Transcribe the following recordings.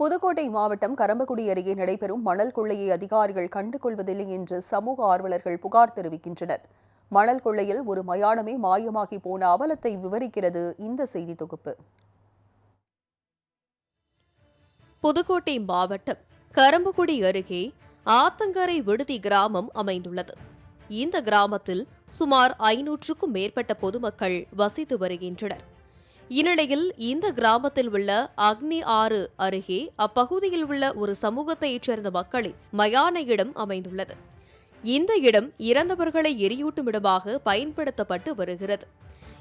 புதுக்கோட்டை மாவட்டம் கரம்பக்குடி அருகே நடைபெறும் மணல் கொள்ளையை அதிகாரிகள் கண்டுகொள்வதில்லை என்று சமூக ஆர்வலர்கள் புகார் தெரிவிக்கின்றனர். மணல் கொள்ளையில் ஒரு மயானமே மாயமாகி போன அவலத்தை விவரிக்கிறது இந்த செய்தி தொகுப்பு. புதுக்கோட்டை மாவட்டம் கரம்பக்குடி அருகே ஆத்தங்கரை விடுதி கிராமம் அமைந்துள்ளது. இந்த கிராமத்தில் சுமார் ஐநூற்றுக்கும் மேற்பட்ட பொதுமக்கள் வசித்து வருகின்றனர். இந்நிலையில் இந்த கிராமத்தில் உள்ள அக்னி ஆறு அருகே அப்பகுதியில் உள்ள ஒரு சமூகத்தைச் சேர்ந்த மக்களின் மயான இடம் அமைந்துள்ளது. இந்த இடம் இறந்தவர்களை எரியூட்டும் இடமாக பயன்படுத்தப்பட்டு வருகிறது.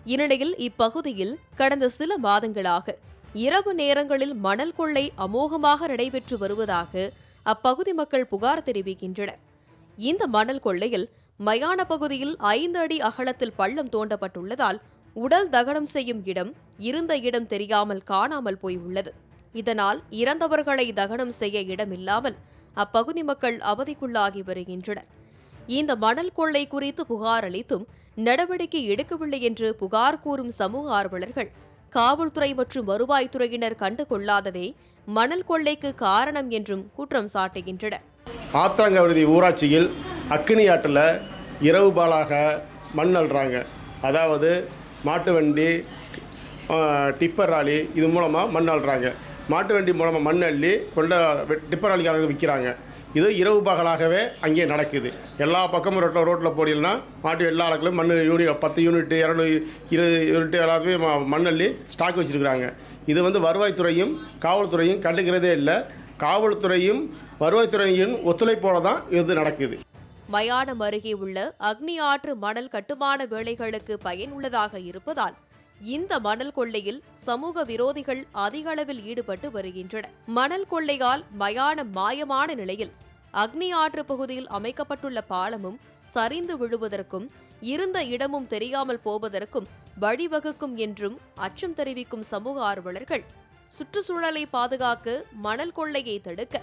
இந்நிலையில் இப்பகுதியில் கடந்த சில மாதங்களாக இரவு நேரங்களில் மணல் கொள்ளை அமோகமாக நடைபெற்று வருவதாக அப்பகுதி மக்கள் புகார் தெரிவிக்கின்றனர். இந்த மணல் கொள்ளையில் மயான பகுதியில் ஐந்து அடி அகலத்தில் பள்ளம் தோண்டப்பட்டுள்ளதால் உடல் தகனம் செய்யும் இடம் இருந்த இடம் தெரியாமல் காணாமல் போய் உள்ளது இதனால் இறந்தவர்களை தகனம் செய்ய இடமில்லாமல் அப்பகுதி மக்கள் அவதிக்குள்ளாகி வருகின்றனர். இந்த மணல் கொள்ளை குறித்து புகார் அளித்தும் நடவடிக்கை எடுக்கவில்லை என்று புகார் கூறும் சமூக ஆர்வலர்கள் காவல்துறை மற்றும் வருவாய்த்துறையினர் கண்டு கொள்ளாததே மணல் கொள்ளைக்கு காரணம் என்றும் குற்றம் சாட்டுகின்றனர். ஆத்திரங்கவிருதி ஊராட்சியில் அக்னி ஆற்றில் இரவு பாலாக மண் அள்ளுறாங்க. அதாவது மாட்டு வண்டி டிப்பர் ராலி இது மூலமாக மண் அள்ளுறாங்க. மாட்டு வண்டி மூலமாக மண் அள்ளி கொண்ட டிப்பர் ராலிக்காரங்க விற்கிறாங்க இது இரவு பகலாகவே அங்கே நடக்குது. எல்லா பக்கமும் ரோட்டில் ரோட்டில் போனீங்கன்னா மாட்டு எல்லா அளவுக்கும் மண் யூனிட் பத்து யூனிட் இரநூறு இருபது யூனிட் எல்லாத்துமே மண் அள்ளி ஸ்டாக் வச்சுருக்குறாங்க. இது வந்து வருவாய்த்துறையும் காவல்துறையும் கண்டுக்கிறதே இல்லை. காவல்துறையும் வருவாய்த்துறையின் ஒத்துழைப்போடு தான் இது நடக்குது. மயானம் அருகே உள்ள அக்னி ஆற்று மணல் கட்டுமான வேலைகளுக்கு பயனுள்ளதாக இருப்பதால் இந்த மணல் கொள்ளையில் சமூக விரோதிகள் அதிக அளவில் ஈடுபட்டு வருகின்றனர் மணல் கொள்ளையால் மயானம் மாயமான நிலையில் அக்னி ஆற்று பகுதியில் அமைக்கப்பட்டுள்ள பாலமும் சரிந்து விழுவதற்கும் இருந்த இடமும் தெரியாமல் போவதற்கும் வழிவகுக்கும் என்றும் அச்சம் தெரிவிக்கும் சமூக ஆர்வலர்கள் சுற்றுச்சூழலை பாதுகாக்க மணல் கொள்ளையை தடுக்க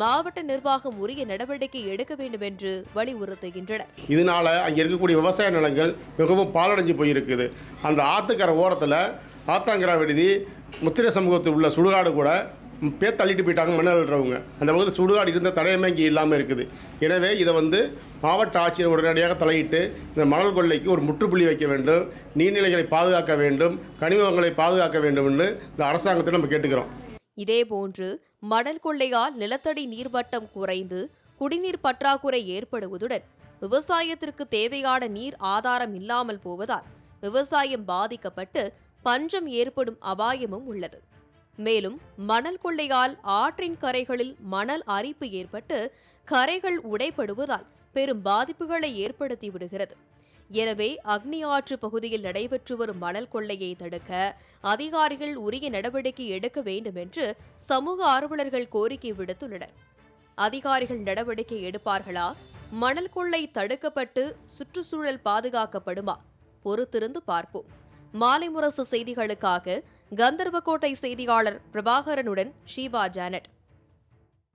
மாவட்ட நிர்வாகம் உரிய நடவடிக்கை எடுக்க வேண்டும் என்று வலியுறுத்துகின்றனர். இதனால அங்கே இருக்கக்கூடிய விவசாய நிலங்கள் மிகவும் பாலடைஞ்சு போயிருக்குது. அந்த ஆற்றுக்கரை ஓரத்தில் ஆத்தாங்கரா விடுதி முத்திரை சமூகத்தில் உள்ள சுடுகாடு கூட பேர் தள்ளிட்டு போயிட்டாங்க மணல் அள்ளுறவங்க. அந்த பகுதியில் சுடுகாடு இருந்த தடயமே இங்கே இல்லாமல் இருக்குது. எனவே இதை வந்து மாவட்ட ஆட்சியர் உடனடியாக தலையிட்டு இந்த மணல் கொள்ளைக்கு ஒரு முற்றுப்புள்ளி வைக்க வேண்டும் நீர்நிலைகளை பாதுகாக்க வேண்டும் கனிம வளங்களை பாதுகாக்க வேண்டும்னு இந்த அரசாங்கத்தை நம்ம கேட்டுக்கிறோம். இதேபோன்று மணல் கொள்ளையால் நிலத்தடி நீர்வட்டம் குறைந்து குடிநீர் பற்றாக்குறை ஏற்படுவதுடன் விவசாயத்திற்கு தேவையான நீர் ஆதாரம் இல்லாமல் போவதால் விவசாயம் பாதிக்கப்பட்டு பஞ்சம் ஏற்படும் அபாயமும் உள்ளது. மேலும் மணல் கொள்ளையால் ஆற்றின் கரைகளில் மணல் அரிப்பு ஏற்பட்டு கரைகள் உடைப்படுவதால் பெரும் பாதிப்புகளை ஏற்படுத்தி விடுகிறது. எனவே அக்னி ஆற்று பகுதியில் நடைபெற்று வரும் மணல் கொள்ளையை தடுக்க அதிகாரிகள் உரிய நடவடிக்கை எடுக்க வேண்டும் என்று சமூக ஆர்வலர்கள் கோரிக்கை விடுத்துள்ளனர். அதிகாரிகள் நடவடிக்கை எடுப்பார்களா? மணல் கொள்ளை தடுக்கப்பட்டு சுற்றுச்சூழல் பாதுகாக்கப்படுமா? பொறுத்திருந்து பார்ப்போம். மாலை முரசு செய்திகளுக்காக கந்தர்வக்கோட்டை செய்தியாளர் பிரபாகரனுடன் ஷீபா ஜானட்.